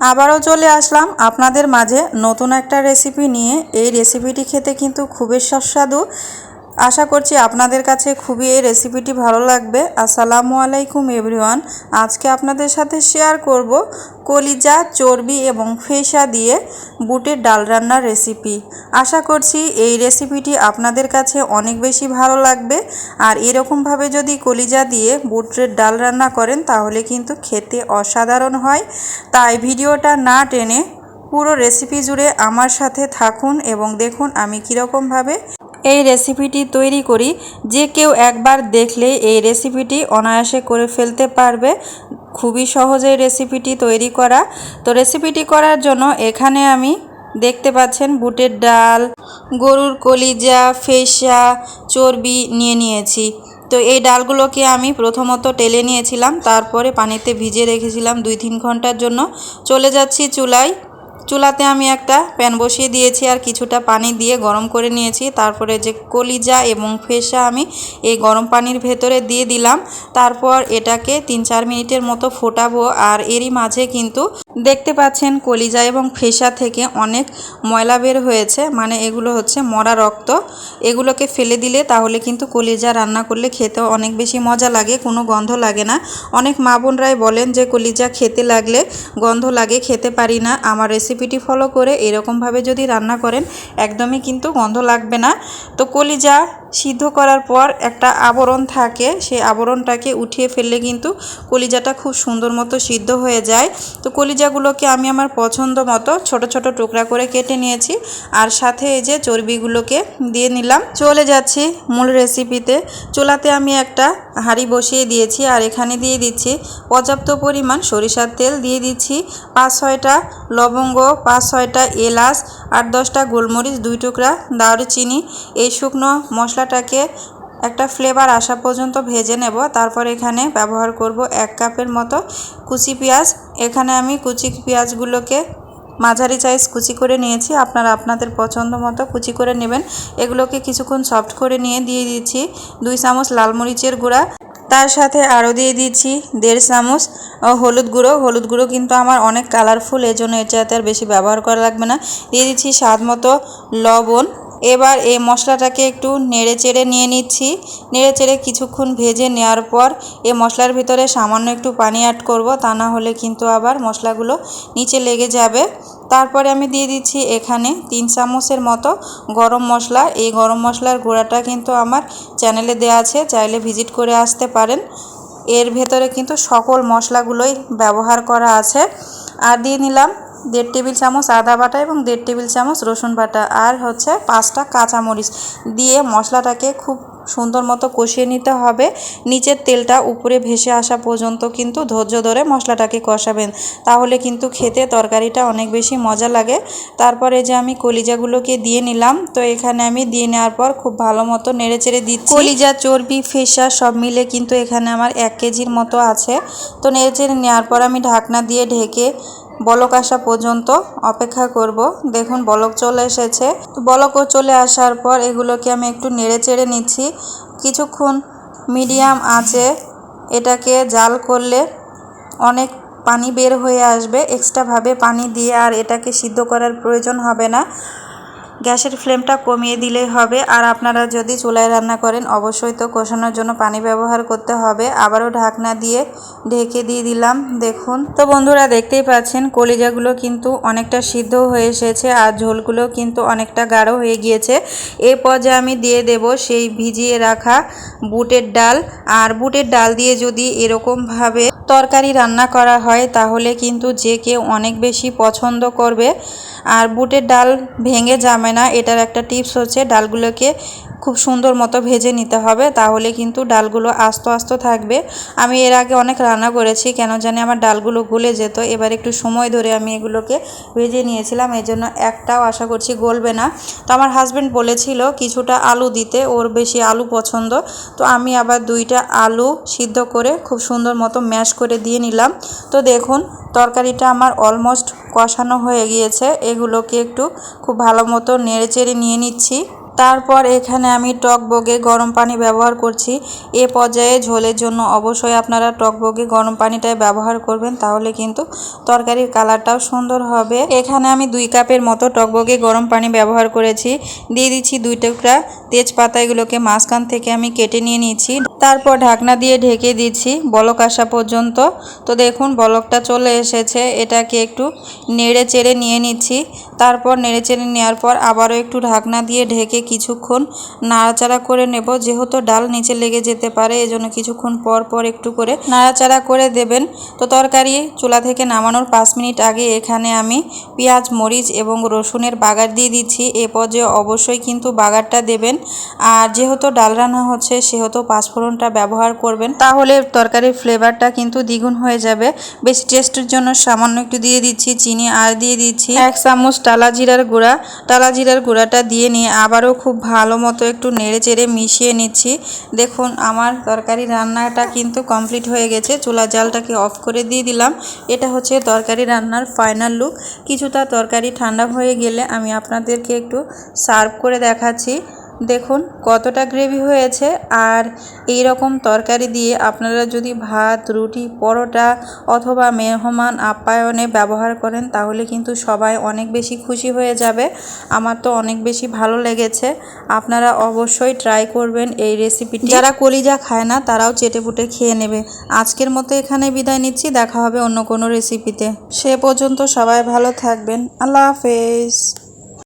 আবারও চলে আসলাম আপনাদের মাঝে নতুন একটা রেসিপি নিয়ে। এই রেসিপিটি খেতে কিন্তু খুবই সুস্বাদু। আশা করছি আপনাদের কাছে খুবই এই রেসিপিটি ভালো লাগবে। আসসালামু আলাইকুম এভরিওয়ান আজকে আপনাদের সাথে শেয়ার করব কলিজা, চর্বি এবং ফেসা দিয়ে বুটের ডাল রান্নার রেসিপি আশা করছি এই রেসিপিটি আপনাদের কাছে অনেক বেশি ভালো লাগবে। আর এরকমভাবে যদি কলিজা দিয়ে বুটের ডাল রান্না করেন, তাহলে কিন্তু খেতে অসাধারণ হয়। তাই ভিডিওটা না টেনে পুরো রেসিপি জুড়ে আমার সাথে থাকুন এবং দেখুন আমি কীরকমভাবে এই রেসিপিটি তৈরি করি। যে কেউ একবার দেখলে এই রেসিপিটি অনায়াসে করে ফেলতে পারবে। খুবই সহজে রেসিপিটি তৈরি করা। তো রেসিপিটি করার জন্য এখানে আমি দেখতে পাচ্ছেন বুটের ডাল, গরুর কলিজা, ফেসা, চর্বি নিয়ে নিয়েছি। তো এই ডালগুলোকে আমি প্রথমত টেলে নিয়েছিলাম, তারপরে পানিতে ভিজে রেখেছিলাম দুই তিন ঘণ্টার জন্য। চলে যাচ্ছি চুলায়। চুলাতে আমি একটা প্যান বসিয়ে দিয়েছি আর কিছুটা পানি দিয়ে গরম করে নিয়েছি। তারপরে যে কলিজা এবং ফেসা আমি এই গরম পানির ভেতরে দিয়ে দিলাম। তারপর এটাকে তিন চার মিনিটের মতো ফোটাবো আর এরই মাঝে কিন্তু দেখতে পাচ্ছেন কলিজা এবং ফেসা থেকে অনেক ময়লা বের হয়েছে মানে এগুলো হচ্ছে মরা রক্ত। এগুলোকে ফেলে দিলে তাহলে কিন্তু কলিজা রান্না করলে খেতেও অনেক বেশি মজা লাগে, কোনো গন্ধ লাগে না। অনেক মা বোনরাই বলেন যে, কলিজা খেতে লাগলে গন্ধ লাগে, খেতে পারি না। আমার রেসিপিটি ফলো করে এরকমভাবে যদি রান্না করেন, একদমই কিন্তু গন্ধ লাগবে না। তো কলিজা সিদ্ধ করার পর একটা আবরণ থাকে। সেই আবরণটাকে উঠিয়ে ফেললে কিন্তু কলিজাটা খুব সুন্দর মতো সিদ্ধ হয়ে যায়। তো কলিজাগুলোকে আমি আমার পছন্দ মতো ছোট ছোট টুকরা করে কেটে নিয়েছি। আর সাথে এই যে চর্বিগুলোকে দিয়ে নিলাম। চলে যাচ্ছি মূল রেসিপিতে। চুলাতে আমি একটা হাঁড়ি বসিয়ে দিয়েছি আর এখানে দিয়ে দিচ্ছি পর্যাপ্ত পরিমাণ সরিষার তেল দিয়ে দিচ্ছি। পাঁচ ছয়টা লবঙ্গ, পাঁচ ছয়টা এলাচ আট দশটা গোলমরিচ, দুই টুকরা দারুচিনি। এই শুকনো মশলাটাকে একটা ফ্লেভার আসা পর্যন্ত ভেজে নেব। তারপর এখানে ব্যবহার করব এক কাপের মতো কুচি পেঁয়াজ। এখানে আমি কুচি পেঁয়াজগুলোকে মাঝারি সাইজ কুচি করে নিয়েছি। আপনারা আপনাদের পছন্দ মতো কুচি করে নেবেন। এগুলোকে কিছুক্ষণ সফট করে নিয়ে দিয়ে দিচ্ছি। দুই চামচ লাল মরিচের গুঁড়া। তার সাথে আরও দিয়ে দিচ্ছি দেড় চামচ হলুদ গুঁড়ো। হলুদ গুঁড়ো কিন্তু আমার অনেক কালারফুল এজন্য এটাতে আর বেশি ব্যবহার করা লাগবে না। দিয়ে দিচ্ছি স্বাদ মতো লবণ। এবার এই মশলাটাকে একটু নেড়ে চেড়ে নিয়ে নিচ্ছি। নেড়ে চেড়ে কিছুক্ষণ ভেজে নেওয়ার পর এই মশলার ভিতরে সামান্য একটু পানি অ্যাড করব, তা না হলে কিন্তু আবার মশলাগুলো নিচে লেগে যাবে। তারপরে আমি দিয়ে দিচ্ছি এখানে তিন চামচের মতো গরম মশলা। এই গরম মশলার গুঁড়াটা কিন্তু আমার চ্যানেলে দেওয়া আছে, চাইলে ভিজিট করে আসতে পারেন। এর ভেতরে কিন্তু সকল মশলাগুলোই ব্যবহার করা আছে। আর দিয়ে নিলাম দেড় টেবিল চামচ আদা বাটা এবং দেড় টেবিল চামচ রসুন বাটা আর হচ্ছে পাঁচটা কাঁচামরিচ দিয়ে মশলাটাকে খুব সুন্দর মতো কষিয়ে নিতে হবে। নিচের তেলটা উপরে ভেসে আসা পর্যন্ত কিন্তু ধৈর্য ধরে মশলাটাকে কষাবেন। তাহলে কিন্তু খেতে তরকারিটা অনেক বেশি মজা লাগে। তারপরে যে আমি কলিজাগুলোকে দিয়ে নিলাম, তো এখানে আমি দিয়ে নেওয়ার পর খুব ভালো মতো নেড়ে চেড়ে দিচ্ছি। কলিজা, চর্বি ফেসা সব মিলে কিন্তু এখানে আমার এক কেজির মতো আছে। তো নেড়ে চেড়ে নেওয়ার পর আমি ঢাকনা দিয়ে ঢেকে বলক আসা পর্যন্ত অপেক্ষা করব। দেখুন, বলক চলে এসেছে। তো বলকও চলে আসার পর এগুলোকে আমি একটু নেড়ে চেড়ে নিচ্ছি। কিছুক্ষণ মিডিয়াম আছে। এটাকে জাল করলে অনেক পানি বের হয়ে আসবে। এক্সট্রাভাবে পানি দিয়ে আর এটাকে সিদ্ধ করার প্রয়োজন হবে না। গ্যাসের ফ্লেমটা কমিয়ে দিলেই হবে। আর আপনারা যদি চুলায় রান্না করেন, অবশ্যই তো কষানোর জন্য পানি ব্যবহার করতে হবে। আবারও ঢাকনা দিয়ে ঢেকে দিয়ে দিলাম, দেখুন। তো বন্ধুরা, দেখতেই পাচ্ছেন, কলিজাগুলো কিন্তু অনেকটা সিদ্ধ হয়ে এসেছে আর ঝোলগুলো কিন্তু অনেকটা গাঢ় হয়ে গিয়েছে। এ পর্যায়ে আমি দিয়ে দেব সেই ভিজিয়ে রাখা বুটের ডাল। আর বুটের ডাল দিয়ে যদি এরকমভাবে তরকারি রান্না করা হয়, তাহলে কিন্তু যে কেউ অনেক বেশি পছন্দ করবে। আর বুটের ডাল ভেঙে যাবে না, এটার একটা টিপস হচ্ছে ডালগুলোকে খুব সুন্দর মতো ভেজে নিতে হবে, তাহলে কিন্তু ডালগুলো আস্ত আস্ত থাকবে। আমি এর আগে অনেক রান্না করেছি, কেন জানি আমার ডালগুলো গলে যেত, এবার একটু সময় ধরে আমি এগুলোকে ভেজে নিয়েছিলাম, এই জন্য একটাও আশা করছি গলবে না। তো আমার হাজব্যান্ড বলেছিল কিছুটা আলু দিতে, ওর বেশি আলু পছন্দ, তো আমি আবার দুইটা আলু সিদ্ধ করে খুব সুন্দর মতো ম্যাশ করে দিয়ে নিলাম। তো দেখুন, তরকারিটা আমার অলমোস্ট কষানো হয়ে গিয়েছে। এগুলোকে একটু খুব ভালো মতো নেড়ে চেড়ে নিয়ে নিচ্ছি। তারপর এখানে আমি টক বগে গরম পানি ব্যবহার করছি। এ পর্যায়ে ঝোলের জন্য অবশ্যই আপনারা টক বগে গরম পানিটাই ব্যবহার করবেন, তাহলে কিন্তু তরকারির কালারটাও সুন্দর হবে। এখানে আমি দুই কাপের মতো টক বগে গরম পানি ব্যবহার করেছি। দিয়ে দিচ্ছি দুই টুকরা তেজপাতা, এগুলোকে মাঝখান থেকে আমি কেটে নিয়ে নিয়েছি তারপর ঢাকনা দিয়ে ঢেকে দিচ্ছি বলক আসা পর্যন্ত। তো দেখুন, বলকটা চলে এসেছে। এটাকে একটু নেড়ে চেড়ে নিয়ে নিচ্ছি। তারপর নেড়ে চেড়ে নেওয়ার পর আবারও একটু ঢাকনা দিয়ে ঢেকে কিছুক্ষণ নাড়াচাড়া করে নেব। যেহেতু ডাল নিচে লেগে যেতে পারে, এজন্য কিছুক্ষণ পর পর একটু করে নাড়াচাড়া করে দেবেন। তো তরকারি চুলা থেকে নামানোর পাঁচ মিনিট আগে এখানে আমি পেঁয়াজ, মরিচ এবং রসুনের বাগার দিয়ে দিচ্ছি। এ পর্যায়ে অবশ্যই কিন্তু বাগারটা দেবেন। আর যেহেতু ডাল রান্না হচ্ছে, সেহেতু পাঁচফোড়নটা ব্যবহার করবেন। তাহলে তরকারির ফ্লেভারটা কিন্তু দ্বিগুণ হয়ে যাবে। বেশি টেস্টের জন্য সামান্য একটু দিয়ে দিচ্ছি, চিনি আর দিয়ে দিচ্ছি। এক চামচ টালা জিরার গুঁড়া। টালা জিরার গুঁড়াটা দিয়ে নিয়ে আবারও খুব ভালো মতো একটু নেড়ে চেড়ে মিশিয়ে নিচ্ছি। দেখুন, আমার তরকারি রান্নাটা কিন্তু কমপ্লিট হয়ে গেছে। চুলা জালটাকে অফ করে দিয়ে দিলাম। এটা হচ্ছে তরকারি রান্নার ফাইনাল লুক। কিছুটা তরকারি ঠান্ডা হয়ে গেলে আমি আপনাদেরকে একটু সার্ভ করে দেখাচ্ছি। দেখুন, কতটা গ্রেভি হয়েছে। আর এই রকম তরকারি দিয়ে আপনারা যদি ভাত, রুটি, পরোটা অথবা মেহমান আপ্যায়নে ব্যবহার করেন, তাহলে কিন্তু সবাই অনেক বেশি খুশি হয়ে যাবে। আমার তো অনেক বেশি ভালো লেগেছে। আপনারা অবশ্যই ট্রাই করবেন এই রেসিপিটি যারা কলিজা খায় না, তারাও চেটে পুটে খেয়ে নেবে। আজকের মতো এখানে বিদায় নিচ্ছি। দেখা হবে অন্য কোনো রেসিপিতে সে পর্যন্ত সবাই ভালো থাকবেন। আল্লাহ হাফেজ।